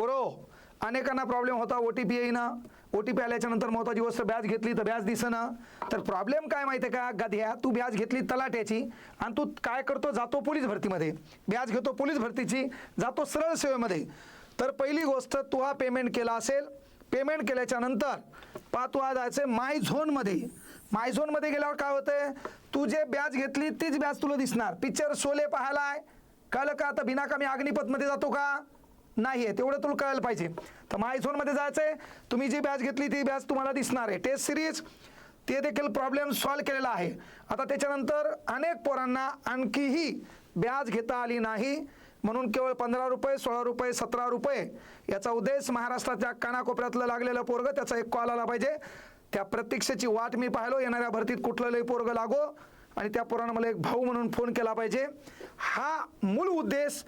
पोरो हो. अनेकांना प्रॉब्लेम होता ओ टी पी येईना. ओ टी पी आल्याच्यानंतर महत्त्वाची महत्वाची गोष्ट बॅच घेतली तर बॅच दिसेना. तर प्रॉब्लेम काय माहिती आहे का? गध्या तू बॅच घेतली तलाट्याची आणि तू काय करतो? जातो पोलीस भरतीमध्ये. बॅच घेतो पोलीस भरतीची जातो सरळ सेवेमध्ये. तर पहिली गोष्ट तू हा पेमेंट केला असेल. पेमेंट केल्याच्यानंतर पा तू आज जायचं माय झोनमध्ये माय झोनमध्ये गेल्यावर काय होतं तू जे बॅच घेतली तीच बॅच तुला दिसणार. पिक्चर शोले पाहायला आहे कळलं का? आता बिनाकामी अग्निपथमध्ये जातो का? नाही आहे तेवढं तुला कळायला पाहिजे. तर माय झोनमध्ये जायचं आहे तुम्ही जी बॅच घेतली ती बॅच तुम्हाला दिसणार आहे. टेस्ट सिरीज ते देखील प्रॉब्लेम सॉल्व केलेला आहे. आता त्याच्यानंतर अनेक पोरांना आणखीही बॅच घेता आली नाही. म्हणून केवळ पंधरा रुपये सोळा रुपये सतरा रुपये याचा उद्देश महाराष्ट्राच्या कानाकोपऱ्यातलं लागलेलं पोरग त्याचा एक कॉल आला पाहिजे. त्या प्रतीक्षेची वाट मी पाहिलो येणाऱ्या भरतीत कुठलंही पोरग लागो? आणि त्या पोरानं मला एक भाऊ म्हणून फोन केला पाहिजे. हा मूळ उद्देश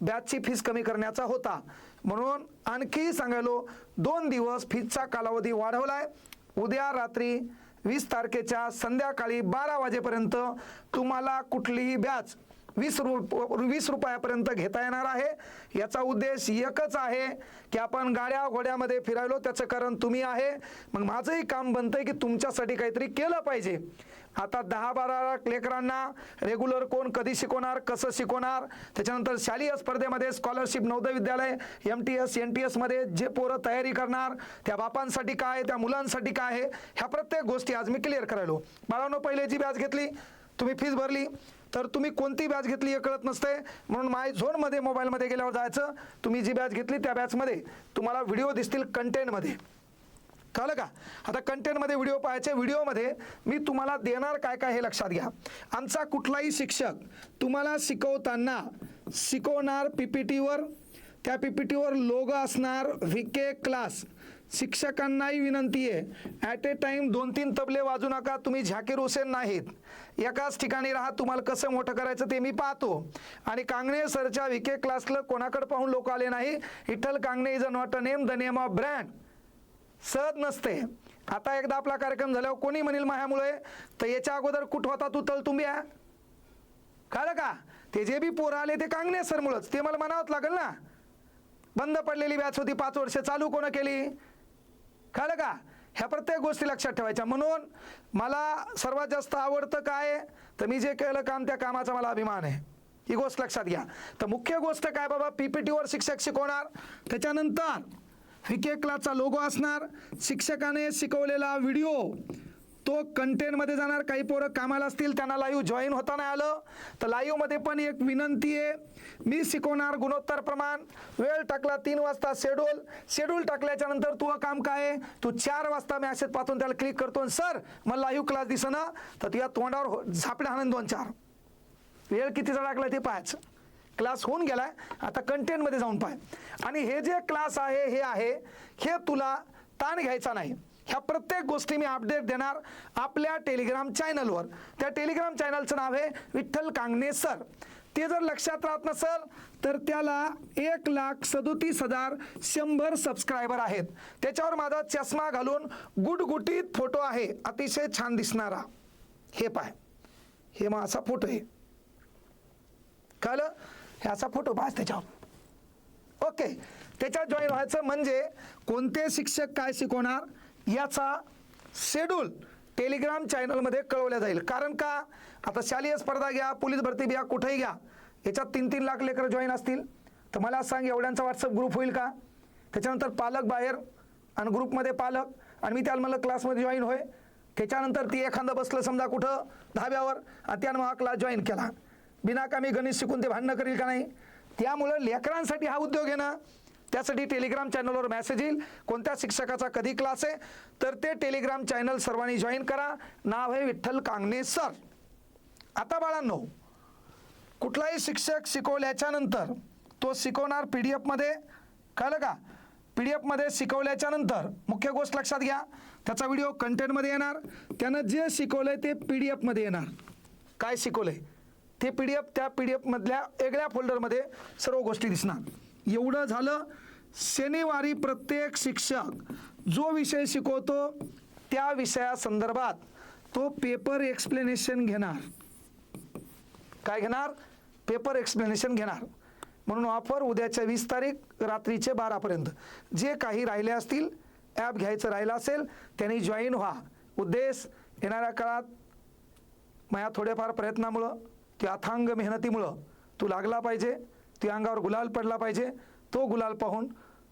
बॅचची फीस कमी करण्याचा होता. म्हणून आणखी सांगायलो दोन दिवस फीजचा कालावधी वाढवलाय. उद्या रात्री वीस तारखेच्या संध्याकाळी बारा वाजेपर्यंत तुम्हाला कुठलीही बॅच वीस रुप वीस रुपयापर्यंत घेता येणार आहे. याचा उद्देश एकच आहे की आपण गाड्या घोड्यामध्ये फिरायलो त्याचं कारण तुम्ही आहे. मग माझंही काम बनतंय की तुमच्यासाठी काहीतरी केलं पाहिजे. आता दहा बारा लेकरांना रेग्युलर कोण कधी शिकवणार कसं शिकवणार? त्याच्यानंतर शालेय स्पर्धेमध्ये scholarship Navodaya Vidyalaya M T S N T एसमध्ये जे पोरं तयारी करणार त्या बापांसाठी काय त्या मुलांसाठी काय आहे ह्या प्रत्येक गोष्टी आज मी क्लिअर करायलो. बाळांनो पहिले जी बॅच घेतली तुम्ही फीस भरली. तर तुम्ही कोणती बॅच घेतली हे कळत नसते म्हणून माय झोनमध्ये मोबाईलमध्ये गेल्यावर जायचं. तुम्ही जी बॅच घेतली त्या बॅचमध्ये तुम्हाला व्हिडिओ दिसतील कंटेंटमध्ये कळलं का? आता कंटेंटमध्ये व्हिडिओ पाहायचे. व्हिडिओमध्ये मी तुम्हाला देणार काय काय हे लक्षात घ्या. आमचा कुठलाही शिक्षक तुम्हाला शिकवताना शिकवणार पी पी टीवर त्या पी पी टीवर लोगो असणार. व्ही के क्लास शिक्षकांनाही विनंती आहे ॲट ए टाईम दोन तीन तबले वाजू नका तुम्ही झाकीर हुसेन नाहीत. एकाच ठिकाणी राहा तुम्हाला कसं मोठं करायचं ते मी पाहतो. आणि कांगणे सरच्या व्ही के क्लासला कोणाकडे पाहून लोक आले नाही? Vitthal Kangane is a not a name the name of brand सहज नसते. आता एकदा आपला कार्यक्रम झाल्यावर कोणी म्हणेल माझ्यामुळे तर याच्या अगोदर कुठं होता तू तळतुंब्या कळलं का? ते जे बी पोरं आले ते कांगणे सरमुळंच. ते मला म्हणावंच लागेल ना. बंद पडलेली बॅच होती पाच वर्ष चालू कोणं केली? कळलं का? ह्या प्रत्येक गोष्टी लक्षात ठेवायच्या. म्हणून मला सर्वात जास्त आवडतं काय? तर मी जे केलं काम त्या कामाचा मला अभिमान आहे. ही गोष्ट लक्षात घ्या. तर मुख्य गोष्ट काय बाबा? पी पी टीवर शिक्षक शिकवणार. त्याच्यानंतर विके क्लासचा लोगो असणार. शिक्षकाने शिकवलेला व्हिडिओ तो कंटेंटमध्ये जाणार. काही पोरं कामाला असतील त्यांना लाईव्ह जॉईन होता नाही आलं. तर लाईव्हमध्ये पण एक विनंती आहे. मी शिकवणार गुणोत्तर प्रमाण. वेळ टाकला तीन वाजता शेड्यूल. शेड्यूल टाकल्याच्या नंतर तू काम काय आहे? तू चार वाजता मॅसेज पाहतून त्याला क्लिक करतो सर मला लाईव्ह क्लास दिसना. तर तुझ्या तोंडावर हो- झापड्या हाणून दोन चार. वेळ कितीचा टाकला ते पाहायचं. क्लास होऊन गेलाय आता कंटेंटमध्ये जाऊन पाह. आणि हे जे क्लास आहे हे आहे हे तुला ताण घ्यायचा नाही. ह्या प्रत्येक गोष्टी मी अपडेट देणार आपल्या टेलिग्राम चॅनलवर त्या टेलिग्राम चॅनलचं नाव आहे विठ्ठल कांगणे सर ते जर लक्षात राहत नसेल तर त्याला एक लाख सदोतीस हजार शंभर सबस्क्रायबर आहेत. त्याच्यावर माझा चष्मा घालून गुटगुटीत फोटो आहे. अतिशय छान दिसणारा. हे पाय. हे मग असा फोटो आहे. कळलं? हे असा फोटो पास त्याच्यावर. ओके त्याच्यात जॉईन व्हायचं म्हणजे कोणते शिक्षक काय शिकवणार? याचा शेड्यूल टेलिग्राम चॅनलमध्ये कळवल्या जाईल. कारण का? आता शालेय स्पर्धा घ्या पोलीस भरती घ्या कुठेही घ्या. याच्यात तीन तीन लाख लेकरं जॉईन असतील. तर मला सांग एवढ्यांचा व्हॉट्सअप ग्रुप होईल का? त्याच्यानंतर पालक बाहेर आणि ग्रुपमध्ये पालक आणि मी त्याला मला क्लासमध्ये जॉईन होय. त्याच्यानंतर ती एखादं बसलं समजा कुठं धाब्यावर आणि त्यानं हा क्लास जॉईन केला. बिनाकामी गणित शिकून ते भांडणं करील का नाही? त्यामुळं लेकरांसाठी हा उद्योग आहे ना त्यासाठी टेलिग्राम चॅनलवर मेसेज येईल. कोणत्या शिक्षकाचा कधी क्लास आहे? तर ते टेलिग्राम चॅनल सर्वांनी जॉईन करा. नाव आहे विठ्ठल कांगणे सर. आता बाळांनो कुठलाही शिक्षक शिकवल्याच्या नंतर तो शिकवणार पी डी एफमध्ये? कळलं का? पी डी एफमध्ये शिकवल्याच्या नंतर मुख्य गोष्ट लक्षात घ्या. त्याचा व्हिडिओ कंटेंटमध्ये येणार. त्यानं जे शिकवलं आहे ते पी डी एफमध्ये येणार. काय शिकवलं आहे ते पी डी एफ त्या पी डी एफमधल्या वेगळ्या फोल्डरमध्ये सर्व गोष्टी दिसणार. एवढं झालं शनिवारी प्रत्येक शिक्षक जो विषय शिकवतो त्या विषयासंदर्भात तो पेपर एक्सप्लेनेशन घेणार. काय घेणार? पेपर एक्सप्लेनेशन घेणार. म्हणून ऑफर उद्याच्या वीस तारीख रात्रीचे बारापर्यंत. जे काही राहिले असतील ॲप घ्यायचं राहिलं असेल त्यांनी जॉईन व्हा. उद्देश येणाऱ्या काळात माझ्या थोड्याफार प्रयत्नामुळं किंवा अथांग मेहनतीमुळं तू लागला पाहिजे. त्या अंगावर गुलाल पडला पाहिजे. तो गुलाल पाहून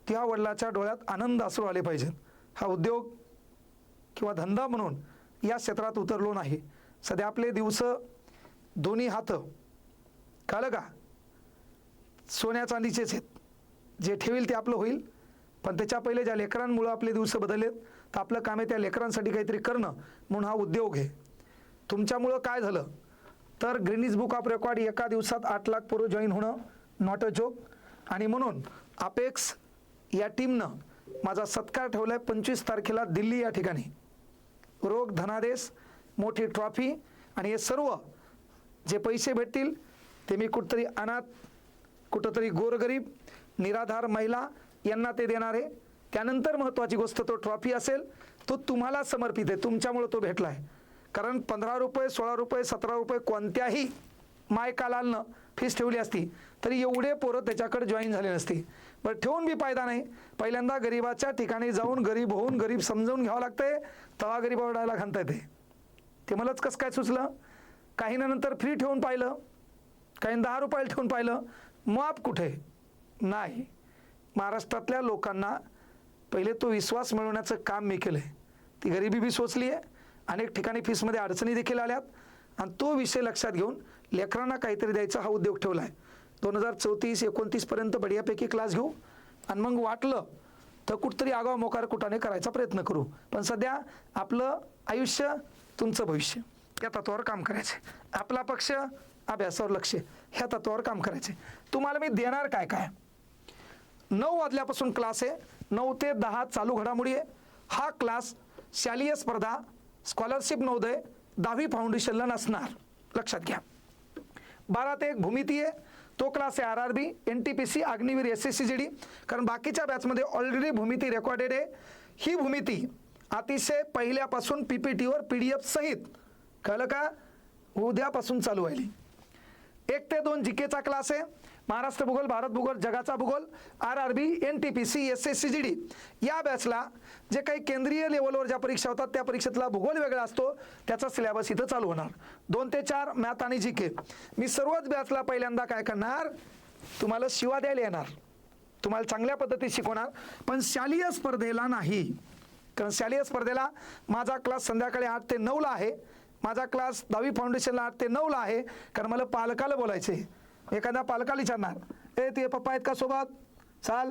त्या वडिलाच्या डोळ्यात आनंद असू आले पाहिजेत. हा उद्योग किंवा धंदा म्हणून या क्षेत्रात उतरलो नाही. सध्या आपले दिवस दोन्ही हात कळलं का? सोन्या चांदीचेच आहेत. जे ठेवील ते आपलं होईल. पण त्याच्या पहिले ज्या लेकरांमुळं आपले दिवस बदललेत तर आपलं काम आहे त्या लेकरांसाठी काहीतरी करणं म्हणून हा उद्योग आहे. तुमच्यामुळं काय झालं? तर ग्रीनिज बुक ऑफ रेकॉर्ड एका दिवसात आठ लाख पोरं जॉईन होणं नॉट अ जोक. आणि म्हणून अपेक्स या टीमनं माझा सत्कार ठेवला आहे पंचवीस तारखेला दिल्ली या ठिकाणी. रोग धनादेश मोठी ट्रॉफी आणि हे सर्व जे पैसे भेटतील ते मी कुठंतरी अनाथ कुठंतरी गोरगरीब निराधार महिला यांना ते देणार आहे. त्यानंतर महत्त्वाची गोष्ट तो ट्रॉफी असेल तो तुम्हाला समर्पित आहे. तुमच्यामुळं तो भेटला आहे कारण पंधरा रुपये सोळा रुपये सतरा रुपये कोणत्याही मायकालालनं फीस ठेवली असती तरी एवढे पोरं त्याच्याकडे जॉईन झाले नसते. बरं ठेवून बी फायदा नाही. पहिल्यांदा गरिबाच्या ठिकाणी जाऊन गरीब होऊन गरीब समजावून घ्यावं लागतंय तवा गरीब ओरडायला घालता येते ते मलाच कसं काय सुचलं? काहींना नंतर फ्री ठेवून पाहिलं. काही दहा रुपयाला ठेवून पाहिलं. माप कुठे? नाही. महाराष्ट्रातल्या लोकांना पहिले तो विश्वास मिळवण्याचं काम मी केलं आहे ती गरिबी बी सोचली आहे अनेक ठिकाणी फीसमध्ये अडचणी देखील आल्यात. आणि तो विषय लक्षात घेऊन लेकरांना काहीतरी द्यायचा हा उद्योग ठेवला आहे दोन हजार चौतीस एकोणतीसपर्यंत बढियापैकी क्लास घेऊ. आणि मग वाटलं तर कुठतरी आगाव मोकार कुठाने करायचा प्रयत्न करू. पण सध्या आपलं आयुष्य तुमचं भविष्य. या तत्वावर काम करायचे आपला पक्ष अभ्यासावर लक्ष. ह्या तत्वावर काम करायचे तुम्हाला मी देणार काय काय? नऊ वाजल्यापासून क्लास आहे. नऊ ते दहा चालू घडामोडी आहे. हा क्लास शालेय स्पर्धा स्कॉलरशिप नवोदय दहावी फाउंडेशनला नसणार. लक्षात घ्या. बारा ते एक भूमिती आहे. तो क्लास आहे R R B N T P C Agniveer S S C G D कारण बाकीच्या बॅचमध्ये ऑलरेडी भूमिती रेकॉर्डेड आहे. ही भूमिती अतिशय पहिल्यापासून पी पी टीवर पी डी एफ सहित कळलं का? उद्यापासून चालू व्हायली एक ते दोन जी केचा क्लास आहे. महाराष्ट्र भूगोल भारत भूगोल जगाचा भूगोल R R B N T P C S S C G D या बॅचला जे काही केंद्रीय लेवलवर ज्या परीक्षा होतात त्या परीक्षेतला भूगोल वेगळा असतो त्याचा सिलेबस इथं चालू होणार. दोन ते चार मॅथ आणि जी के मी सर्वच बॅचला पहिल्यांदा काय करणार? तुम्हाला शिवा द्यायला येणार. तुम्हाला चांगल्या पद्धतीत शिकवणार. पण शालेय स्पर्धेला नाही. कारण शालेय स्पर्धेला माझा क्लास संध्याकाळी आठ ते नऊला आहे. माझा क्लास दहावी फाउंडेशनला आठ ते नऊला आहे. कारण मला पालकाला बोलायचे एखाद्या पालकाला विचारणार ए ते पप्पा आहेत का सोबत? चाल.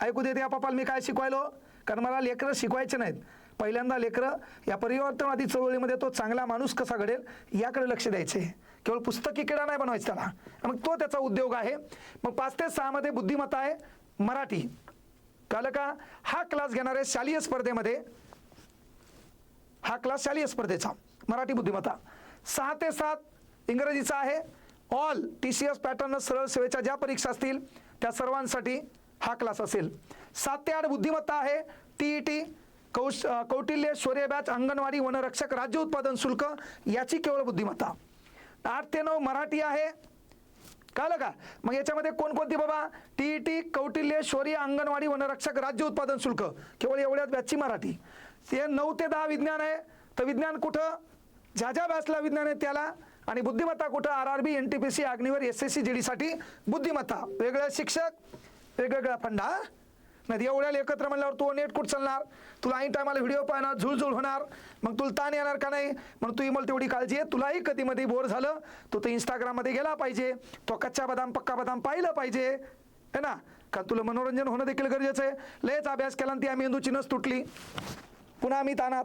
ऐकू दे या पप्पाला मी काय शिकवायलो? कारण मला लेकरं शिकवायचे नाहीत. पहिल्यांदा लेकरं या परिवर्तनवादी चळवळीमध्ये तो चांगला माणूस कसा घडेल याकडे लक्ष द्यायचे. केवळ पुस्तकी किडा नाही बनवायचा त्याला. मग तो त्याचा उद्योग आहे. मग पाच ते सहामध्ये बुद्धिमत्ता आहे मराठी. कळलं का? हा क्लास घेणारे शालेय स्पर्धेमध्ये हा क्लास शालेय स्पर्धेचा मराठी बुद्धिमत्ता. सहा ते सात इंग्रजीचा आहे. All T C S pattern सरळ सेवेच्या ज्या परीक्षा असतील त्या सर्वांसाठी हा क्लास असेल. सात ते आठ बुद्धिमत्ता आहे. टी ई टी कौश कौटिल्य शौर्य बॅच अंगणवाडी वनरक्षक राज्य उत्पादन शुल्क याची केवळ बुद्धिमत्ता. आठ ते नऊ मराठी आहे. कळलं का? मग याच्यामध्ये कोणकोणती बाबा? टी ई टी कौटिल्य शौर्य अंगणवाडी वनरक्षक राज्य उत्पादन शुल्क. केवळ एवढ्याच बॅचची मराठी. ते नऊ ते दहा विज्ञान आहे. तर विज्ञान कुठं? ज्या ज्या बॅचला विज्ञान आहे त्याला आणि बुद्धिमत्ता कुठं? R R B N T P C Agniveer S S C G डीसाठी बुद्धिमत्ता. वेगळ्या शिक्षक वेगवेगळा फंडा नाही एवढ्याला एकत्र म्हणल्यावर तू नेट कुठं चालणार? तुला ऐन टायमाला व्हिडिओ पाहणार झुळझुळ होणार. मग तुला ताण येणार का नाही? मग तू मला तेवढी काळजी आहे तुलाही कधीमध्ये बोर झालं तू तर इंस्टाग्राममध्ये गेला पाहिजे. तो कच्चा बदाम पक्का बदाम पाहिलं पाहिजे. है ना? का तुला मनोरंजन होणं देखील गरजेचं आहे. लयच अभ्यास केला आणि ती मेंदूची नस तुटली. पुन्हा आम्ही तानात.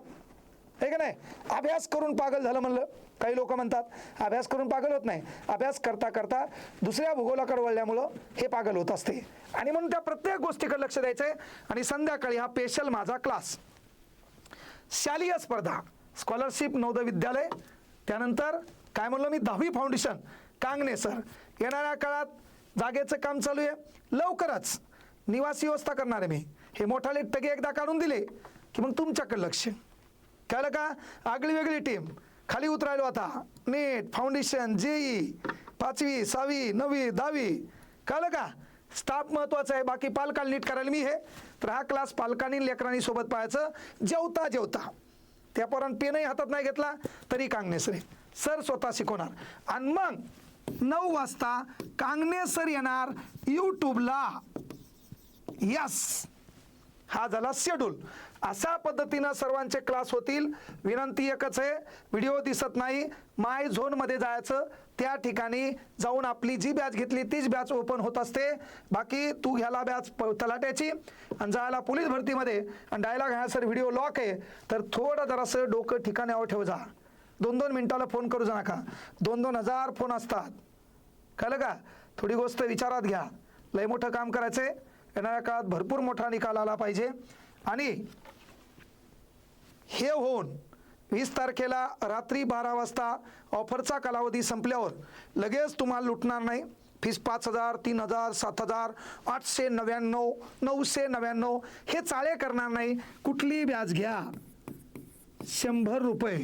हे का नाही? अभ्यास करून पागल झालं म्हणलं. काही लोक म्हणतात अभ्यास करून पागल होत नाही. अभ्यास करता करता दुसऱ्या भूगोलाकडे वळल्यामुळं हे पागल होत असते. आणि म्हणून त्या प्रत्येक गोष्टीकडे लक्ष द्यायचं आहे आणि संध्याकाळी हा स्पेशल माझा क्लास. शालेय स्पर्धा स्कॉलरशिप नवोदय विद्यालय. त्यानंतर काय म्हणलो मी? दहावी फाउंडेशन कांगणे सर येणाऱ्या काळात जागेचं काम चालू आहे. लवकरच निवासी व्यवस्था करणार आहे मी. हे मोठाले टगे एकदा काढून दिले की मग तुमच्याकडे लक्ष. कळलं का? आगळी वेगळी टीम खाली उतरायलो आता. नीट फाउंडेशन जेई पाचवी सहावी नववी दहावी. कळलं का? स्टाफ महत्त्वाचा आहे. बाकी पालकाला नीट करायला मी हे. तर हा क्लास पालकांनी लेकरांनी सोबत पाहायचं. जेवता जेवता. त्या पेनही हातात नाही घेतला तरी कांगणे सर सर स्वतः शिकवणार. आणि मग नऊ वाजता कांगणे सर येणार यूट्यूबला यस हा झाला शेड्यूल अशा पद्धतीनं सर्वांचे क्लास होतील. विनंती एकच आहे व्हिडिओ दिसत नाही माय झोनमध्ये जायचं. त्या ठिकाणी जाऊन आपली जी बॅच घेतली तीच बॅच ओपन होत असते. बाकी तू घ्यायला बॅच प- तलाट्याची आणि जायला पोलीस भरतीमध्ये. आणि डायलॉग ह्या सर व्हिडिओ लॉक आहे. तर थोडं जरासं डोकं ठिकाण्यावर ठेव जा. दोन दोन मिनटाला फोन करू जा नका. दोन दोन हजार फोन असतात. कळलं का? थोडी गोष्ट विचारात घ्या. लय मोठं काम करायचंय. येणाऱ्या काळात भरपूर मोठा निकाल आला पाहिजे. आणि हे होऊन वीस तारखेला रात्री बारा वाजता ऑफरचा कालावधी संपल्यावर लगेच तुम्हाला लुटणार नाही. फीस पाच हजार तीन हजार सात हजार आठशे नव्याण्णव नऊशे नव्याण्णव हे चाळे करणार नाही. कुठली व्याज घ्या. शंभर रुपये.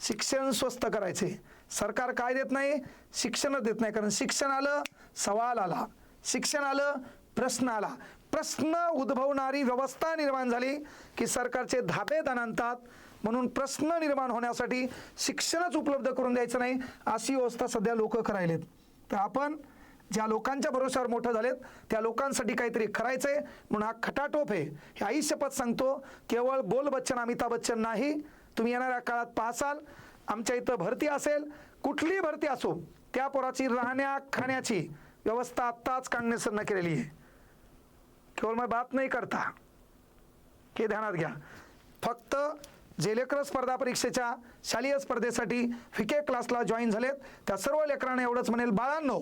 शिक्षण स्वस्त करायचे. सरकार काय देत नाही? शिक्षणच देत नाही. कारण शिक्षण आलं सवाल आला. शिक्षण आलं प्रश्न आला. प्रश्न उद्भवणारी व्यवस्था निर्माण झाली की सरकारचे धाबे दणांतात म्हणून प्रश्न निर्माण होण्यासाठी शिक्षणच उपलब्ध करून द्यायचं नाही अशी व्यवस्था सध्या लोक करायलेत. तर आपण ज्या लोकांच्या भरोश्यावर मोठं झालेत त्या लोकांसाठी काहीतरी करायचंय म्हणून हा खटाटोप आहे. हे आई शपथ सांगतो केवळ बोल बच्चन अमिताभ बच्चन नाही. तुम्ही येणाऱ्या काळात पाहसाल आमच्या इथं भरती असेल कुठली भरती असो त्या पोराची राहण्या खाण्याची व्यवस्था आत्ताच काँग्रेसनं केलेली आहे. केवळ मग बात नाही करता. हे ध्यानात घ्या. फक्त जे लेकरं स्पर्धा परीक्षेच्या शालेय स्पर्धेसाठी फिके क्लासला जॉईन झालेत. त्या सर्व लेकरांना एवढंच म्हणेल बाळांनो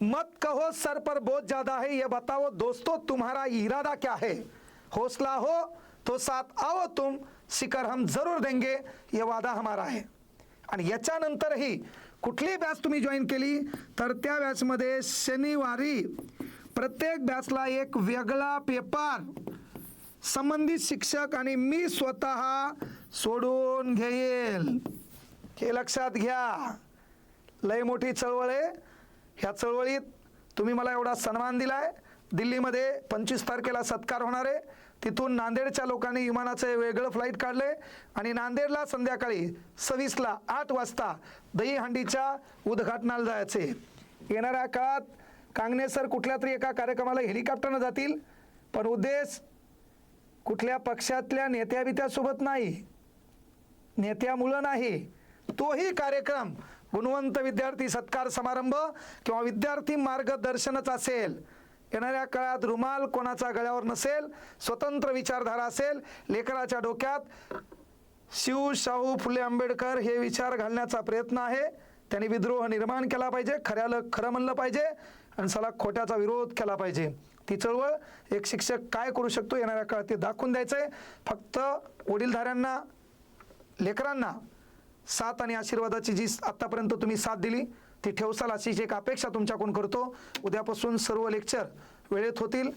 मत कहो सर पर बोझ ज्यादा है ये बताओ दोस्तों तुम्हारा इरादा क्या है? हौसला हो तो साथ आओ तुम शिकर हम जरूर देंगे ये वादा हमारा है. आणि याच्यानंतरही कुठली बॅच तुम्ही जॉईन केली? तर त्या बॅचमध्ये शनिवारी प्रत्येक बॅचला एक वेगळा पेपर. संबंधित शिक्षक आणि मी स्वतः सोडून घेईल. हे लक्षात घ्या. लय मोठी चळवळ आहे. ह्या चळवळीत तुम्ही मला एवढा सन्मान दिलाय. दिल्लीमध्ये पंचवीस तारखेला सत्कार होणार आहे. तिथून नांदेडच्या लोकांनी विमानाचे वेगळं फ्लाईट काढले आणि नांदेडला संध्याकाळी सव्वीसला आठ वाजता दहीहंडीच्या उद्घाटनाला जायचे येणाऱ्या काळात कांगणे सर कुठल्या तरी एका कार्यक्रमाला हेलिकॉप्टरनं जातील? पण उद्देश कुठल्या पक्षातल्या नेत्या बित्यासोबत नाही. नेत्यामुळं नाही. तोही कार्यक्रम गुणवंत विद्यार्थी सत्कार समारंभ किंवा विद्यार्थी मार्गदर्शनच असेल. येणाऱ्या काळात रुमाल कोणाचा गळ्यावर नसेल स्वतंत्र विचारधारा असेल लेकराच्या डोक्यात शिव शाहू फुले आंबेडकर हे विचार घालण्याचा प्रयत्न आहे. त्यांनी विद्रोह निर्माण केला पाहिजे खऱ्याला खरं म्हणलं पाहिजे आणि सला खोट्याचा विरोध केला पाहिजे. ती चळवळ एक शिक्षक काय करू शकतो येणाऱ्या काळात ते दाखवून द्यायचंय. फक्त वडीलधाऱ्यांना लेकरांना साथ आणि आशीर्वादाची जी आत्तापर्यंत तुम्ही साथ दिली ती ठेवसाल अशी एक अपेक्षा तुमच्याकडून करतो. उद्यापासून सर्व लेक्चर वेळेत होतील.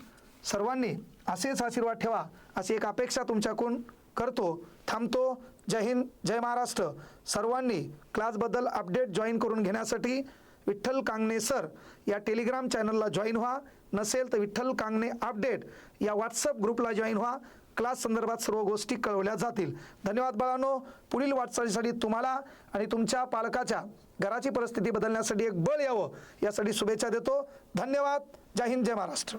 सर्वांनी असेच आशीर्वाद ठेवा अशी एक अपेक्षा तुमच्याकडून करतो थांबतो. जय हिंद जय महाराष्ट्र. सर्वांनी क्लासबद्दल अपडेट जॉईन करून घेण्यासाठी विठ्ठल कांगणे सर या टेलिग्राम चॅनलला जॉईन व्हा. नसेल तर विठ्ठल कांगणे अपडेट या व्हॉट्सअप ग्रुपला जॉईन व्हा. क्लास संदर्भात सर्व गोष्टी कळवल्या जातील. धन्यवाद बाळांनो. पुढील वाटचालीसाठी तुम्हाला आणि तुमच्या पालकाच्या घराची परिस्थिती बदलण्यासाठी एक बळ यावं यासाठी शुभेच्छा देतो. धन्यवाद. जय हिंद जय महाराष्ट्र.